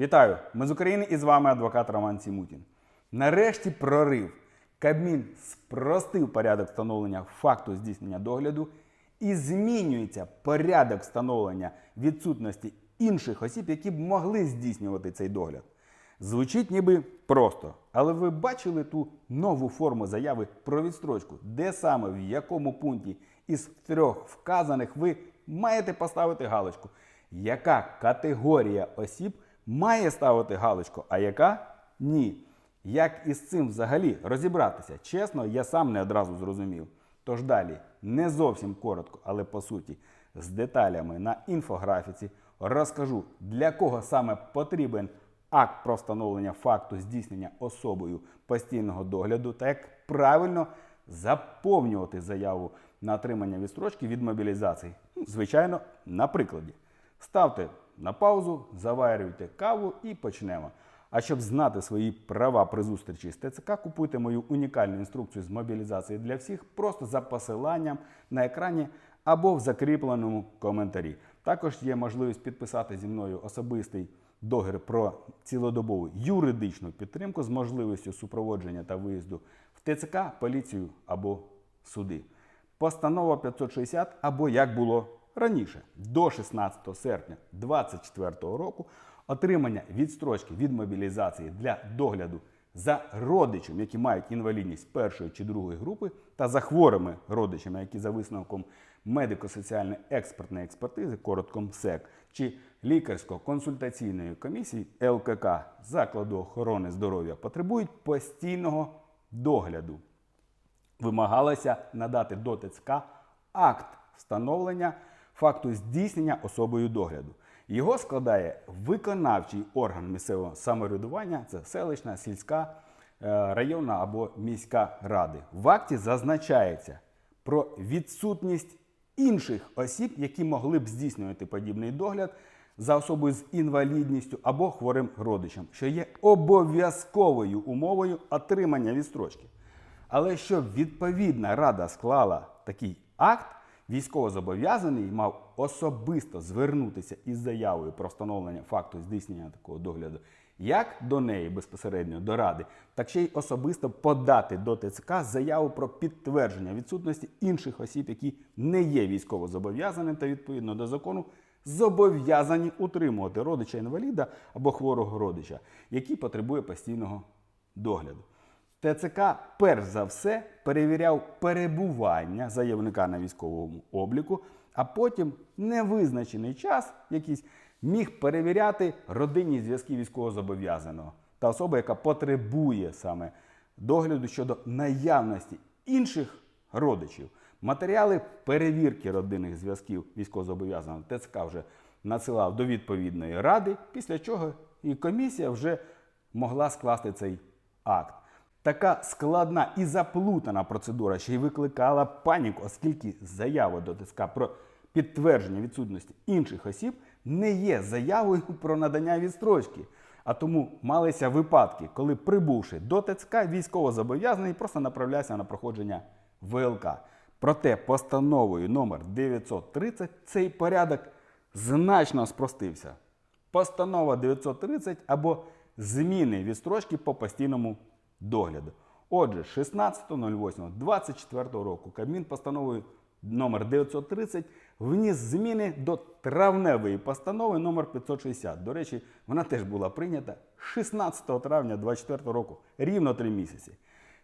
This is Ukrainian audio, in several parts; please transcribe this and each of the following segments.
Вітаю! Ми з України і з вами адвокат Роман Сімутін. Нарешті прорив. Кабмін спростив порядок встановлення факту здійснення догляду і змінюється порядок встановлення відсутності інших осіб, які б могли здійснювати цей догляд. Звучить ніби просто, але ви бачили ту нову форму заяви про відстрочку, де саме в якому пункті із трьох вказаних ви маєте поставити галочку, яка категорія осіб має ставити галочку, а яка ні. Як із цим взагалі розібратися? Чесно, я сам не одразу зрозумів. Тож далі, не зовсім коротко, але по суті, з деталями на інфографіці розкажу, для кого саме потрібен акт про встановлення факту здійснення особою постійного догляду та як правильно заповнювати заяву на отримання відстрочки від мобілізації. Звичайно, на прикладі. Ставте на паузу, заварюйте каву і почнемо. А щоб знати свої права при зустрічі з ТЦК, купуйте мою унікальну інструкцію з мобілізації для всіх просто за посиланням на екрані або в закріпленому коментарі. Також є можливість підписати зі мною особистий договір про цілодобову юридичну підтримку з можливістю супроводження та виїзду в ТЦК, поліцію або суди. Постанова 560 або як було раніше, до 16 серпня 2024 року отримання відстрочки від мобілізації для догляду за родичем, які мають інвалідність першої чи другої групи, та за хворими родичами, які за висновком медико-соціальної експертної експертизи, коротко МСЕК, чи лікарсько-консультаційної комісії ЛКК закладу охорони здоров'я потребують постійного догляду. Вимагалося надати до ТЦК акт встановлення факту здійснення особою догляду. Його складає виконавчий орган місцевого самоврядування, це селищна, сільська, е, районна або міська ради. В акті зазначається про відсутність інших осіб, які могли б здійснювати подібний догляд за особою з інвалідністю або хворим родичем, що є обов'язковою умовою отримання відстрочки. Але щоб відповідна рада склала такий акт, військовозобов'язаний мав особисто звернутися із заявою про встановлення факту здійснення такого догляду як до неї безпосередньо до ради, так ще й особисто подати до ТЦК заяву про підтвердження відсутності інших осіб, які не є військовозобов'язаними та відповідно до закону зобов'язані утримувати родича інваліда або хворого родича, який потребує постійного догляду. ТЦК перш за все перевіряв перебування заявника на військовому обліку, а потім невизначений час якийсь міг перевіряти родинні зв'язки військовозобов'язаного та особи, яка потребує саме догляду щодо наявності інших родичів. Матеріали перевірки родинних зв'язків військовозобов'язаного ТЦК вже надсилав до відповідної ради, після чого і комісія вже могла скласти цей акт. Така складна і заплутана процедура ще й викликала паніку, оскільки заява до ТСК про підтвердження відсутності інших осіб не є заявою про надання відстрочки. А тому малися випадки, коли прибувши до ТЦК, військовозобов'язаний просто направлявся на проходження ВЛК. Проте постановою номер 930 цей порядок значно спростився. Постанова 930 або зміни відстрочки по постійному догляду. Отже, 16.08.24 року Кабмін постановою номер 930 вніс зміни до травневої постанови номер 560. До речі, вона теж була прийнята 16 травня 2024 року, рівно 3 місяці.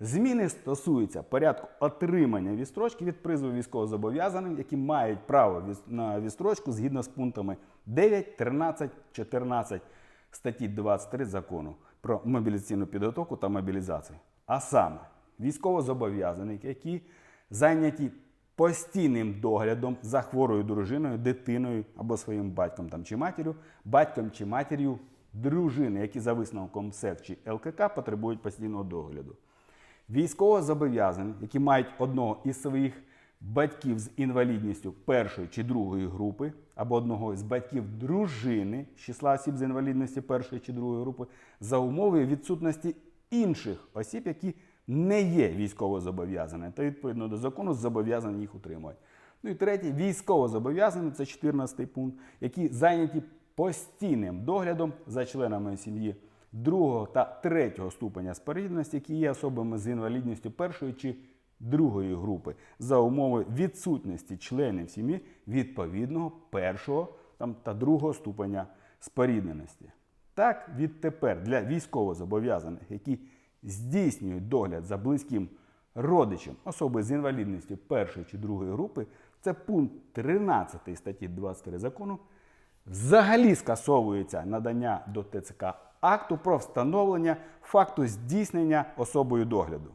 Зміни стосуються порядку отримання відстрочки від призову військовозобов'язаним, які мають право на відстрочку згідно з пунктами 9, 13, 14 статті 23 закону про мобілізаційну підготовку та мобілізацію. А саме військовозобов'язані, які зайняті постійним доглядом за хворою дружиною, дитиною або своїм батьком там, чи матір'ю, батьком чи матір'ю дружини, які за висновком СЕК чи ЛКК потребують постійного догляду. Військовозобов'язані, які мають одного із своїх батьків з інвалідністю першої чи другої групи, або одного із батьків дружини з числа осіб з інвалідністю першої чи другої групи, за умови відсутності інших осіб, які не є військовозобов'язаними, та відповідно до закону зобов'язані їх утримувати. Ну і третє, військовозобов'язані, це 14 пункт, які зайняті постійним доглядом за членами сім'ї другого та третього ступеня спорідненості, які є особами з інвалідністю першої чи другої групи, за умови відсутності членів сім'ї відповідного першого там, та другого ступеня спорідненості. Так, відтепер для військовозобов'язаних, які здійснюють догляд за близьким родичем особи з інвалідністю першої чи другої групи, це пункт 13 статті 23 закону, взагалі скасовується надання до ТЦК акту про встановлення факту здійснення особою догляду.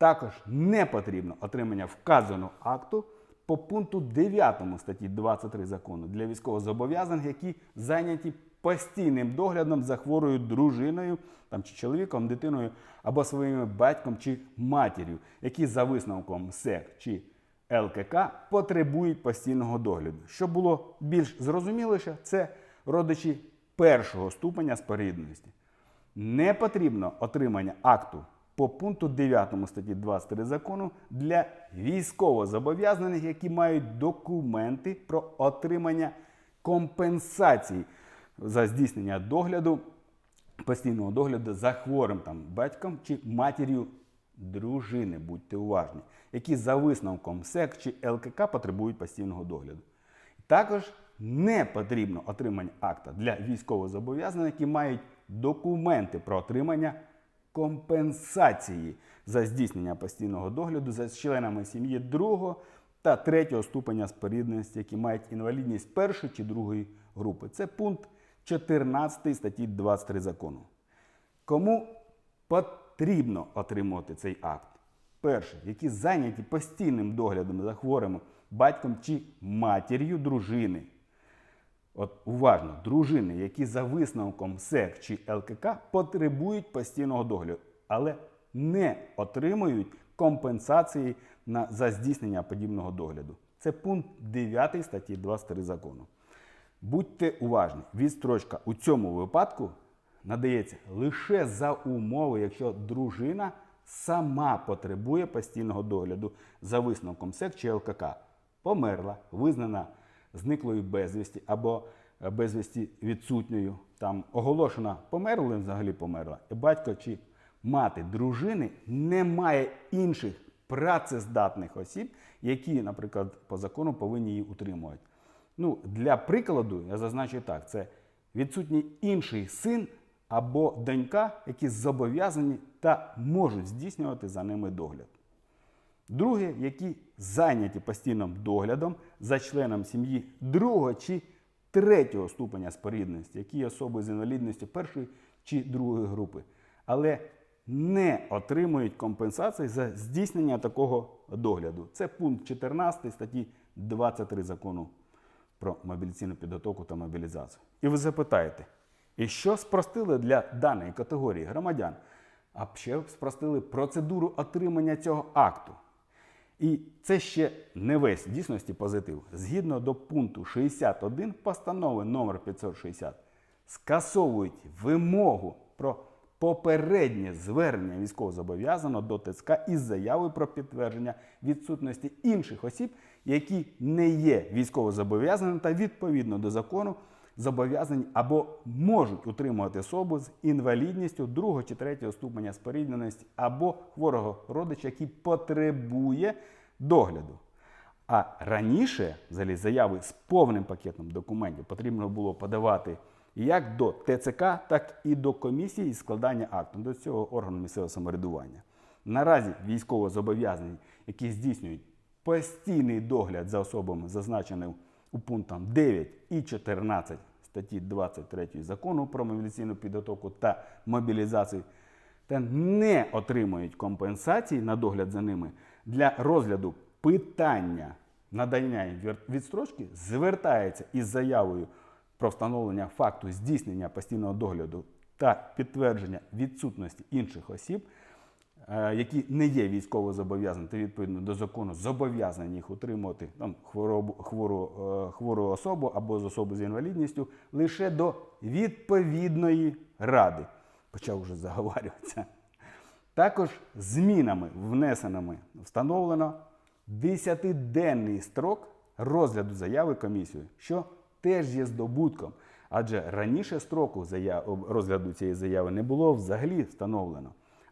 Також не потрібно отримання вказаного акту по пункту 9 статті 23 закону для військовозобов'язаних, які зайняті постійним доглядом за хворою дружиною там, чи чоловіком, дитиною або своїм батьком чи матір'ю, які за висновком СЕК чи ЛКК потребують постійного догляду. Щоб було більш зрозуміліше, це родичі першого ступеня спорідності. Не потрібно отримання акту по пункту 9 статті 23 закону для військовозобов'язаних, які мають документи про отримання компенсацій за здійснення догляду, постійного догляду за хворим там, батьком чи матір'ю дружини, будьте уважні, які за висновком СЕК чи ЛКК потребують постійного догляду. Також не потрібно отримання акта для військовозобов'язаних, які мають документи про отримання компенсації за здійснення постійного догляду за членами сім'ї другого та третього ступеня спорідненості, які мають інвалідність першої чи другої групи. Це пункт 14 статті 23 закону. Кому потрібно отримувати цей акт? Перше, які зайняті постійним доглядом за хворим батьком чи матір'ю дружини. От уважно, дружини, які за висновком СЕК чи ЛКК потребують постійного догляду, але не отримують компенсації на, за здійснення подібного догляду. Це пункт 9 статті 23 закону. Будьте уважні, відстрочка у цьому випадку надається лише за умови, якщо дружина сама потребує постійного догляду за висновком СЕК чи ЛКК, померла, визнана зниклою безвісті або е, безвісті відсутньою, там оголошена померлим, взагалі померла, і батько чи мати дружини не має інших працездатних осіб, які, наприклад, по закону повинні її утримувати. Ну, для прикладу, я зазначу так: це відсутній інший син або донька, які зобов'язані та можуть здійснювати за ними догляд. Друге, які зайняті постійним доглядом за членом сім'ї другого чи третього ступеня спорідності, які особи з інвалідністю першої чи другої групи, але не отримують компенсації за здійснення такого догляду. Це пункт 14 статті 23 закону про мобілізаційну підготовку та мобілізацію. І ви запитаєте, і що спростили для даної категорії громадян? А ще спростили процедуру отримання цього акту. І це ще не весь дійсності позитив. Згідно до пункту 61 постанови номер 560 скасовують вимогу про попереднє звернення військовозобов'язаного до ТЦК із заявою про підтвердження відсутності інших осіб, які не є військовозобов'язаними та відповідно до закону зобов'язані або можуть утримувати особу з інвалідністю другого чи третього ступеня спорідненості або хворого родича, який потребує догляду. А раніше, взагалі, заяви з повним пакетом документів потрібно було подавати як до ТЦК, так і до комісії складання акту до цього органу місцевого самоврядування. Наразі військовозобов'язані, які здійснюють постійний догляд за особами, зазначеними у пунктах 9 і 14 статті 23 закону про мобілізаційну підготовку та мобілізацію, та не отримують компенсації на догляд за ними для розгляду питання надання відстрочки, звертається із заявою про встановлення факту здійснення постійного догляду та підтвердження відсутності інших осіб, які не є військово зобов'язані та відповідно до закону зобов'язані їх утримувати там, хворобу, хвору, е, хвору особу або з особи з інвалідністю лише до відповідної ради. Почав вже заговарюватися. Також змінами, внесеними, встановлено 10-денний строк розгляду заяви комісією, що теж є здобутком. Адже раніше строку розгляду цієї заяви не було взагалі встановлено.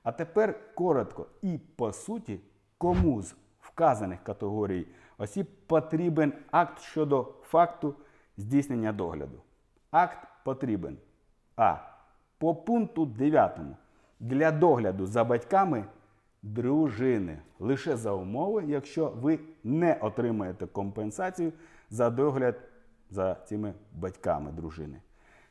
А тепер коротко і по суті, кому з вказаних категорій осіб потрібен акт щодо факту здійснення догляду. Акт потрібен а. По пункту 9 для догляду за батьками дружини лише за умови, якщо ви не отримаєте компенсацію за догляд за цими батьками дружини.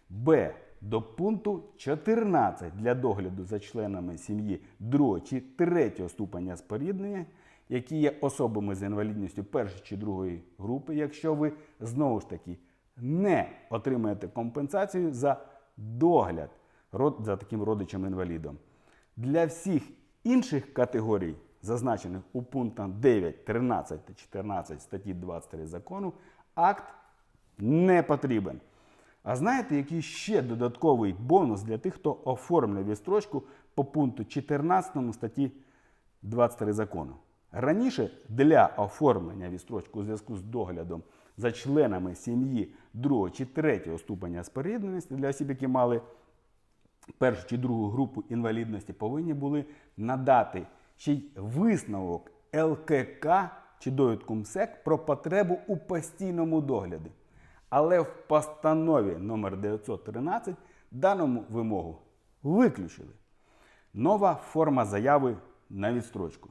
Б. До пункту 14 для догляду за членами сім'ї 2 чи 3 ступеня споріднення, які є особами з інвалідністю першої чи другої групи, якщо ви знову ж таки не отримаєте компенсацію за догляд за таким родичем-інвалідом. Для всіх інших категорій, зазначених у пунктах 9, 13 та 14 статті 23 закону, акт не потрібен. А знаєте, який ще додатковий бонус для тих, хто оформлює відстрочку по пункту 14 статті 23 закону? Раніше для оформлення відстрочки у зв'язку з доглядом за членами сім'ї другого чи третього ступеня спорідненості для осіб, які мали першу чи другу групу інвалідності, повинні були надати ще й висновок ЛКК чи довідку МСЕК про потребу у постійному догляді. Але в постанові номер 913 даному вимогу виключили. Нова форма заяви на відстрочку.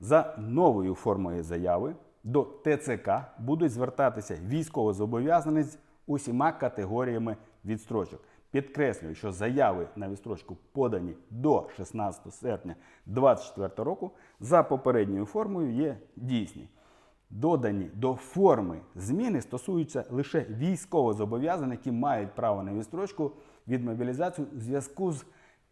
За новою формою заяви до ТЦК будуть звертатися військовозобов'язані з усіма категоріями відстрочок. Підкреслюю, що заяви на відстрочку подані до 16 серпня 2024 року за попередньою формою є дійсні. Додані до форми зміни стосуються лише військовозобов'язаних, які мають право на відстрочку від мобілізації у зв'язку з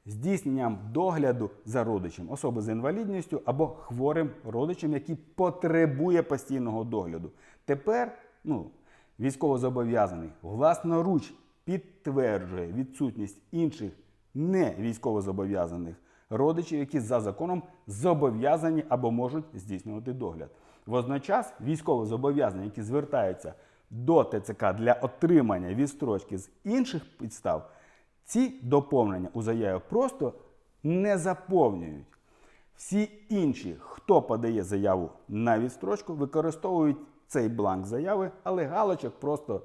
здійсненням догляду за родичем, особи з інвалідністю або хворим родичем, який потребує постійного догляду. Тепер ну, військовозобов'язаний власноруч підтверджує відсутність інших не військовозобов'язаних родичів, які за законом зобов'язані або можуть здійснювати догляд. Водночас військовозобов'язані, які звертаються до ТЦК для отримання відстрочки з інших підстав, ці доповнення у заяві просто не заповнюють. Всі інші, хто подає заяву на відстрочку, використовують цей бланк заяви, але галочок просто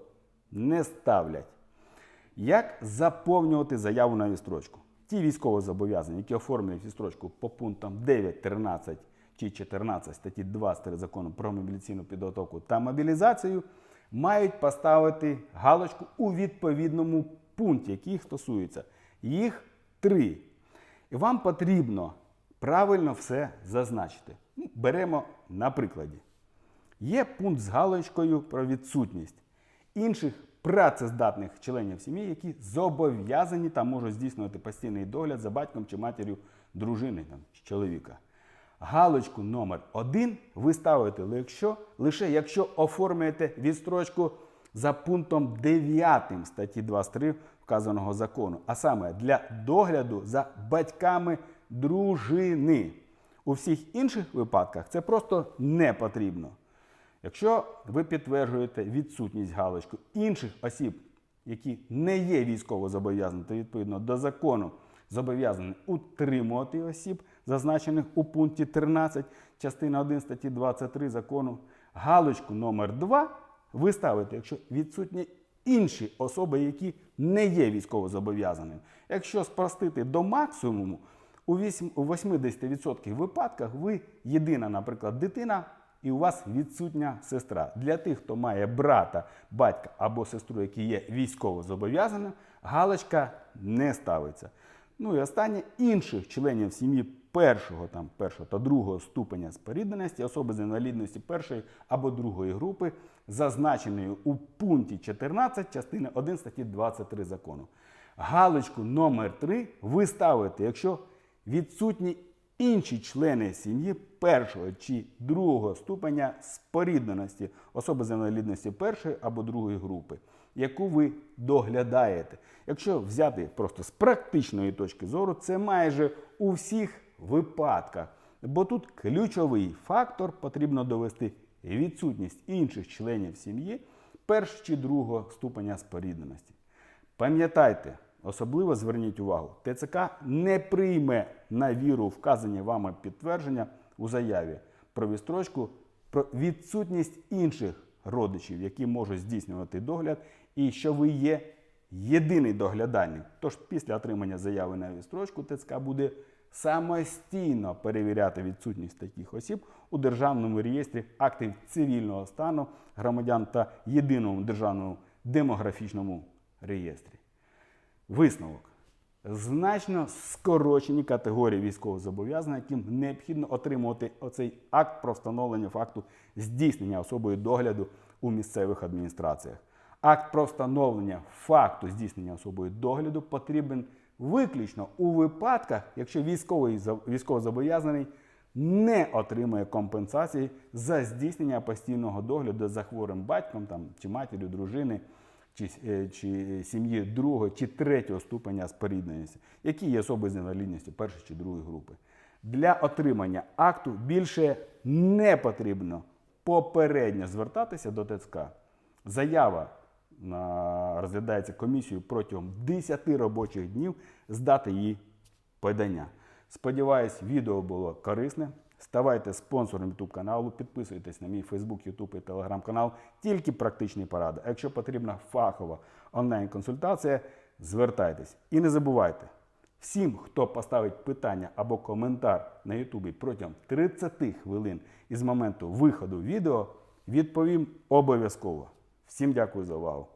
не ставлять. Як заповнювати заяву на відстрочку? Ті військовозобов'язані, які оформлюють відстрочку по пунктам 9, 13 чи 14 статті 23 закону про мобілізаційну підготовку та мобілізацію, мають поставити галочку у відповідному пункті, який стосується. Їх три. І вам потрібно правильно все зазначити. Ну, Беремо на прикладі. Є пункт з галочкою про відсутність інших працездатних членів сім'ї, які зобов'язані та можуть здійснювати постійний догляд за батьком чи матір'ю дружини там, чоловіка. Галочку номер 1 ви ставите якщо, лише якщо оформлюєте відстрочку за пунктом 9 статті 23 вказаного закону, а саме для догляду за батьками дружини. У всіх інших випадках це просто не потрібно. Якщо ви підтверджуєте відсутність галочку інших осіб, які не є військово зобов'язані, то відповідно до закону зобов'язані утримувати осіб, зазначених у пункті 13 частина 1 статті 23 закону, галочку номер 2 ви ставите, якщо відсутні інші особи, які не є військово зобов'язаними. Якщо спростити до максимуму, у 80% випадках ви єдина, наприклад, дитина, і у вас відсутня сестра. Для тих, хто має брата, батька або сестру, які є військово зобов'язаними, галочка не ставиться. Ну і останнє інших членів сім'ї першого, там, першого та другого ступеня спорідненості, особи з інвалідності першої або другої групи, зазначеної у пункті 14 частини 1 статті 23 закону. Галочку номер 3 ви ставите, якщо відсутні інші члени сім'ї першого чи другого ступеня спорідненості особи з інвалідності першої або другої групи, яку ви доглядаєте. Якщо взяти просто з практичної точки зору, це майже у всіх випадках. Бо тут ключовий фактор потрібно довести відсутність інших членів сім'ї першого чи другого ступеня спорідненості. Пам'ятайте, особливо зверніть увагу, ТЦК не прийме на віру вказані вами підтвердження у заяві про відстрочку, про відсутність інших родичів, які можуть здійснювати догляд, і що ви є єдиний доглядальник. Тож після отримання заяви на відстрочку ТЦК буде самостійно перевіряти відсутність таких осіб у державному реєстрі актів цивільного стану громадян та єдиному державному демографічному реєстрі. Висновок. Значно скорочені категорії військовозобов'язаних, яким необхідно отримувати оцей акт про встановлення факту здійснення особою догляду у місцевих адміністраціях. Акт про встановлення факту здійснення особою догляду потрібен виключно у випадках, якщо військовий військовозобов'язаний не отримує компенсації за здійснення постійного догляду за хворим батьком там, чи матір'ю, дружини чи, е, чи сім'ї другого чи третього ступеня спорідненості, які є особи з інвалідністю першої чи другої групи. Для отримання акту більше не потрібно попередньо звертатися до ТЦК. Заява розглядається комісією протягом 10 робочих днів з дати її подання. Сподіваюсь, відео було корисне. Ставайте спонсором YouTube каналу, підписуйтесь на мій Facebook, YouTube і Telegram канал. Тільки практичні поради. А якщо потрібна фахова онлайн-консультація, звертайтесь. І не забувайте, всім, хто поставить питання або коментар на YouTube протягом 30 хвилин із моменту виходу відео, відповім обов'язково. Всім дякую за увагу.